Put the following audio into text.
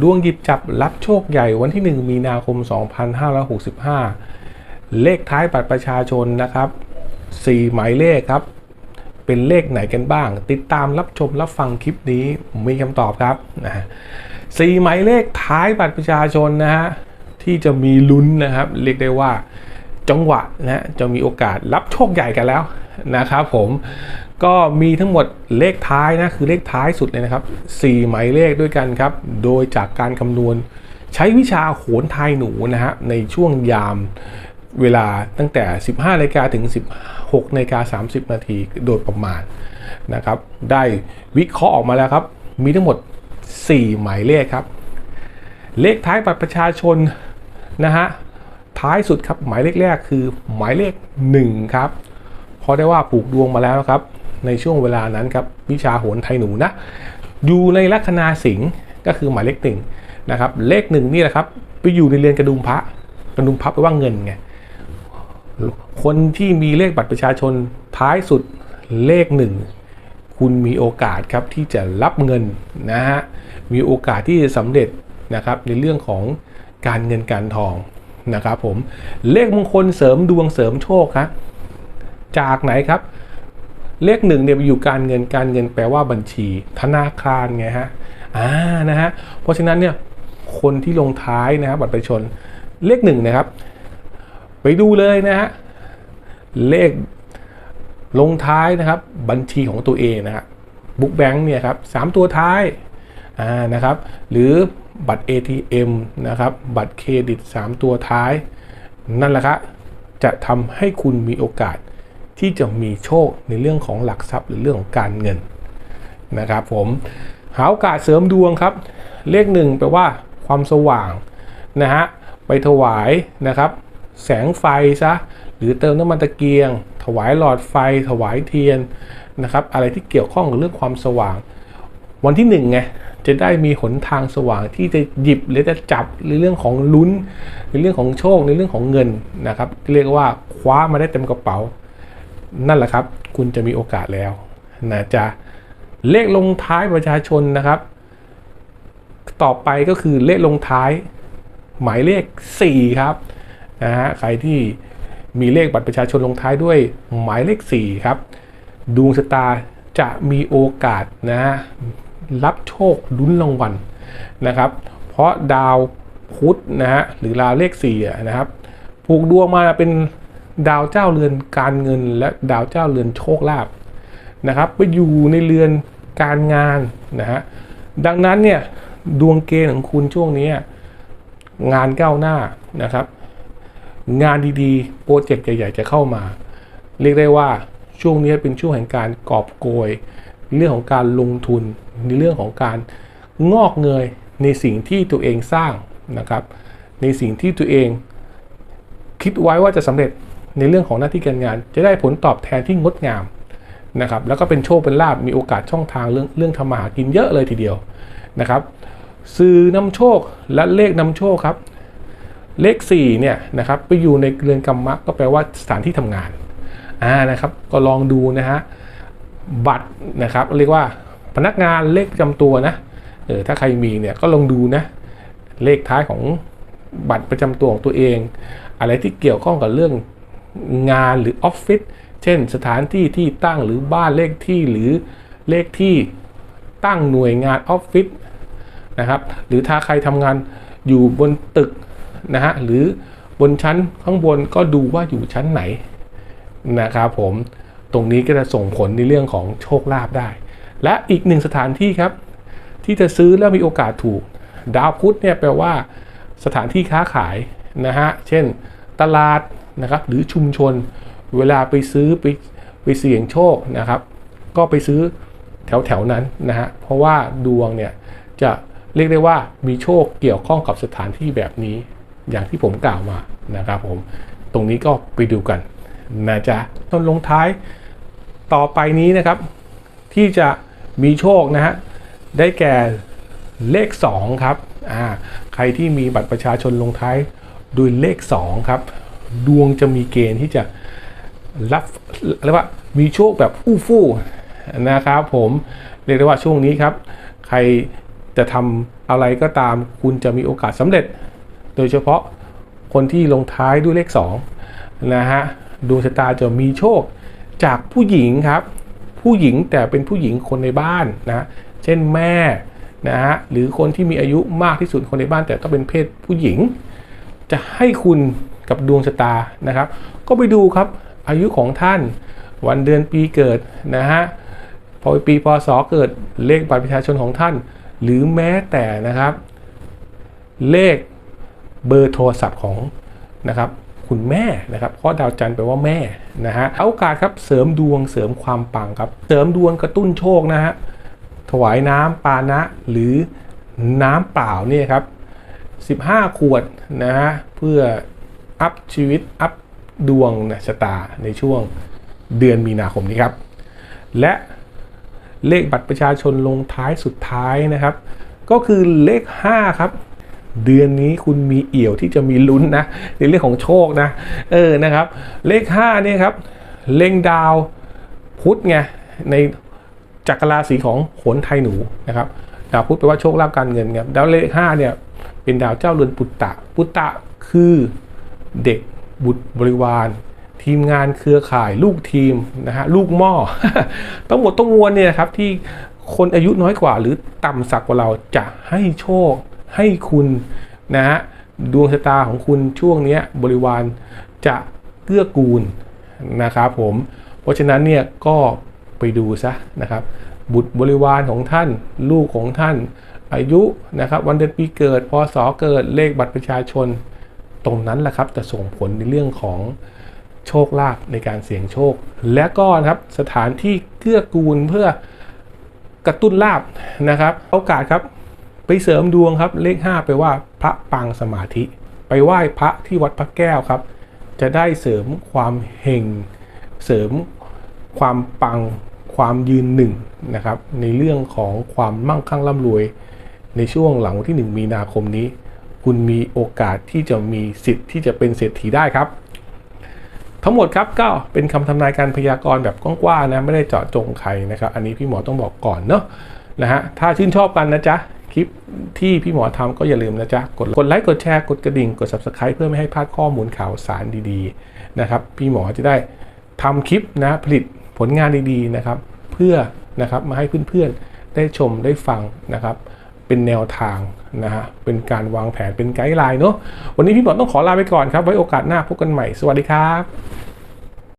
ดวงหยิบจับรับโชคใหญ่วันที่ 1 มีนาคม 2565 เลขท้ายบัตรประชาชนนะครับ 4 หมายเลขครับ เป็นเลขไหนกันบ้าง ติดตามรับชมรับฟังคลิปนี้มีคำตอบครับนะฮะสี่หมายเลขท้ายบัตรประชาชนนะฮะที่จะมีลุ้นนะครับ เรียกได้ว่าจังหวะนะฮะจะมีโอกาสรับโชคใหญ่กันแล้ว นะครับผมก็มีทั้งหมดเลขท้ายนะคือเลขท้ายสุดเลยนะครับ 4 หมายเลขด้วยกันครับ โดยจากการคำนวณใช้วิชาโหนทายหนูนะฮะในช่วงยามเวลาตั้งแต่ 15นาฬิกาถึง 16นาฬิกา30 นาทีโดยประมาณนะครับ ได้วิเคราะห์ออกมาแล้วครับ มีทั้งหมด 4 หมายเลขครับ เลขท้ายบัตรประชาชนนะฮะท้ายสุดครับหมายเลขแรกคือหมายเลข 1 ครับ เพราะได้ว่าปลูกดวงมาแล้วครับ ในช่วงเวลานั้นครับวิชาโหนไทยหนูนะอยู่ในลัคนาสิงห์ก็คือหมายเลขหนึ่งนะครับเลขหนึ่งนี่แหละครับไปอยู่ในเรือนกระดุมพระกระดุมพระแปลว่าเงินไงคนที่มีเลขบัตรประชาชนท้ายสุดเลขหนึ่งคุณมีโอกาสครับที่จะรับเงินนะฮะมีโอกาสที่จะสำเร็จนะครับในเรื่องของการเงินการทองนะครับผมเลขมงคลเสริมดวงเสริมโชคครับ จากไหนครับ เลขหนึ่งเนี่ยไปอยู่การเงินการเงินแปลว่าบัญชี ธนาคารไงฮะอ่านะฮะเพราะฉะนั้นเนี่ยคนที่ลงท้ายนะครับบัตรประชาชนเลขหนึ่งนะครับ ไปดูเลยนะฮะเลขลงท้ายนะครับ บัญชีของตัวเองนะฮะบุ๊กแบงค์เนี่ยครับสามตัวท้ายอ่านะครับ หรือบัตร ATM นะครับ บัตรเครดิต 3 ตัวท้าย นั่นแหละครับจะทำให้คุณมีโอกาส ที่จะมีโชคในเรื่องของหลักทรัพย์หรือเรื่องของการเงินนะครับผมหาโอกาสเสริมดวงครับ เลขหนึ่งแปลว่าความสว่างนะฮะไปถวายนะครับแสงไฟซะหรือเติมน้ำมันตะเกียง ถวายหลอดไฟ ถวายเทียนนะครับอะไรที่เกี่ยวข้องกับเรื่องความสว่าง วันที่หนึ่งไงจะได้มีหนทางสว่างที่จะหยิบหรือจะจับในเรื่องของลุ้น ในเรื่องของโชคในเรื่องของเงินนะครับเรียกว่าคว้ามาได้เต็มกระเป๋า นั่นแหละครับ คุณจะมีโอกาสแล้วนะจะเลขลงท้ายประชาชนนะครับ ต่อไปก็คือเลขลงท้าย หมายเลข 4 ครับนะฮะใครที่มีเลขบัตรประชาชนลงท้ายด้วยหมายเลข 4 ครับดวงชะตาจะมีโอกาสนะรับโชคลุ้นรางวัลนะครับ เพราะดาวพุธนะฮะหรือดาวเลข4นะครับผูกดวงมาเป็น ดาวเจ้าเรือนการเงิน และดาวเจ้าเรือนโชคลาภนะครับไปอยู่ในเรือนการงานนะฮะดังนั้นเนี่ยดวงเกณฑ์ของคุณช่วงนี้งานก้าวหน้านะครับ งานดีๆ โปรเจกต์ใหญ่ๆจะเข้ามา เรียกได้ว่าช่วงนี้เป็นช่วงแห่งการกอบโกย เรื่องของการลงทุนในเรื่องของการงอกเงยในสิ่งที่ตัวเองสร้างนะครับ ในสิ่งที่ตัวเองคิดไว้ว่าจะสำเร็จ ในเรื่องของหน้าที่การงาน จะได้ผลตอบแทนที่งดงามนะครับแล้วก็เป็นโชคเป็นลาบมีโอกาสช่องทางเรื่องเรื่องทำมาหากินเยอะเลยทีเดียวนะครับสื่อนำโชคและเลขนำโชคครับ เลข4เนี่ยนะครับไปอยู่ในเรือนกรรมะก็แปลว่าสถานที่ทำงานอ่านะครับก็ลองดูนะฮะบัตรนะครับเรียกว่าพนักงานเลขประจำตัวนะเออถ้าใครมีเนี่ยก็ลองดูนะเลขท้ายของบัตรประจำตัวของตัวเอง อะไรที่เกี่ยวข้องกับเรื่อง งานหรือออฟฟิศเช่นสถานที่ที่ตั้งหรือบ้านเลขที่หรือเลขที่ตั้งหน่วยงานออฟฟิศนะครับหรือถ้าใครทำงานอยู่บนตึกนะฮะหรือบนชั้นข้างบนก็ดูว่าอยู่ชั้นไหนนะครับผมตรงนี้ก็จะส่งผลในเรื่องของโชคลาภได้ และอีกหนึ่งสถานที่ครับ ที่จะซื้อแล้วมีโอกาสถูก ดาวพุธเนี่ยแปลว่าสถานที่ค้าขายนะฮะเช่น ตลาด นะครับหรือชุมชนเวลาไปซื้อไปไปเสี่ยงโชคนะครับ ก็ไปซื้อแถวแถวนั้นนะฮะเพราะว่าดวงเนี่ยจะเรียกได้ว่ามีโชคเกี่ยวข้องกับสถานที่แบบนี้ อย่างที่ผมกล่าวมานะครับผมตรงนี้ก็ไปดูกันนะจ๊ะต้นลงท้ายต่อไปนี้นะครับ ที่จะมีโชคนะฮะได้แก่เลข 2 ครับอ่าใครที่มีบัตรประชาชนลงท้ายด้วยเลข 2 ครับ ดวงจะมีเกณฑ์ที่จะรับเรียกว่ามีโชคแบบอู้ฟู่นะครับผมเรียกได้ว่าช่วงนี้ครับ ใครจะทำอะไรก็ตามคุณจะมีโอกาสสำเร็จ โดยเฉพาะคนที่ลงท้ายด้วยเลข2นะฮะดวงชะตาจะมีโชคจากผู้หญิงครับ ผู้หญิงแต่เป็นผู้หญิงคนในบ้านนะเช่นแม่นะฮะหรือคนที่มีอายุมากที่สุดคนในบ้านแต่ต้องเป็นเพศผู้หญิง จะให้คุณ กับดวงชะตานะครับ ก็ไปดูครับอายุของท่านวันเดือนปีเกิดนะฮะพอปีพศเกิดเลขบัตรประชาชนของท่าน หรือแม้แต่นะครับ เลขเบอร์โทรศัพท์ของนะครับคุณแม่นะครับเพราะดาวจันทร์แปลว่าแม่นะฮะเอาโอกาสครับเสริมดวงเสริมความปังครับ เสริมดวงกระตุ้นโชคนะฮะถวายน้ำปานะหรือน้ำเปล่าเนี่ยครับ 15 ขวดนะฮะเพื่อ อัพชีวิต อัพดวงนะชะตาในช่วงเดือนมีนาคมนี้ครับ และเลขบัตรประชาชนลงท้ายสุดท้ายนะครับ ก็คือเลข 5 ครับ เดือนนี้คุณมีเอี่ยวที่จะมีลุ้นนะ ในเรื่องของโชคนะ เออนะครับ เลข5เนี่ยครับ เล็งดาวพุธไงในจักรราศีของโหนไทยหนูนะครับดาวพุธแปลว่าโชคลาภการเงินครับดาวเลข5เนี่ยเป็นดาวเจ้าเรือนปุตตะ ปุตตะคือ เด็กบุตรบริวาร ทีมงานเครือข่ายลูกทีมนะฮะลูกหม้อทั้งหมดต้องมวลเนี่ยครับที่คนอายุน้อยกว่า หรือต่ำสักกว่าเราจะให้โชคให้คุณนะฮะดวงชะตาของคุณช่วงนี้บริวารจะเกื้อกูลนะครับผม เพราะฉะนั้นเนี่ยก็ไปดูซะนะครับ บุตรบริวารของท่าน ลูกของท่าน อายุนะครับ วันเดือนปีเกิดพศเกิดเลขบัตรประชาชน ตรงนั้นแหละครับจะส่งผลในเรื่องของโชคลาภในการเสี่ยงโชค และก็นะครับสถานที่เกื้อกูลเพื่อกระตุ้นลาบนะครับ โอกาสครับไปเสริมดวงครับเลข 5 ไปว่าพระปังสมาธิ ไปไหว้พระที่วัดพระแก้วครับ จะได้เสริมความเฮงเสริมความปังความยืนหนึ่งนะครับในเรื่องของความมั่งคั่งร่ำรวย ในช่วงหลังวันที่ 1 มีนาคมนี้ คุณมีโอกาสที่จะมีสิทธิ์ที่จะเป็นเศรษฐีได้ครับ ทั้งหมดครับก็เป็นคำทำนายการพยากรณ์แบบกว้างๆนะไม่ได้เจาะจงใครนะครับ อันนี้พี่หมอต้องบอกก่อนเนาะนะฮะถ้าชื่นชอบกันนะจ๊ะคลิปที่พี่หมอทำก็อย่าลืมนะจ๊ะ กดกดไลค์กดแชร์กดกระดิ่งกด subscribe เพื่อไม่ให้พลาดข้อมูลข่าวสารดีๆนะครับ พี่หมอจะได้ทำคลิปนะผลิตผลงานดีๆนะครับ เพื่อนะครับมาให้เพื่อนๆได้ชมได้ฟังนะครับ เป็นแนวทางนะฮะเป็นการวางแผนเป็นไกด์ไลน์เนาะวันนี้พี่หมอต้องขอลาไปก่อนครับไว้โอกาสหน้าพบกันใหม่สวัสดีครับ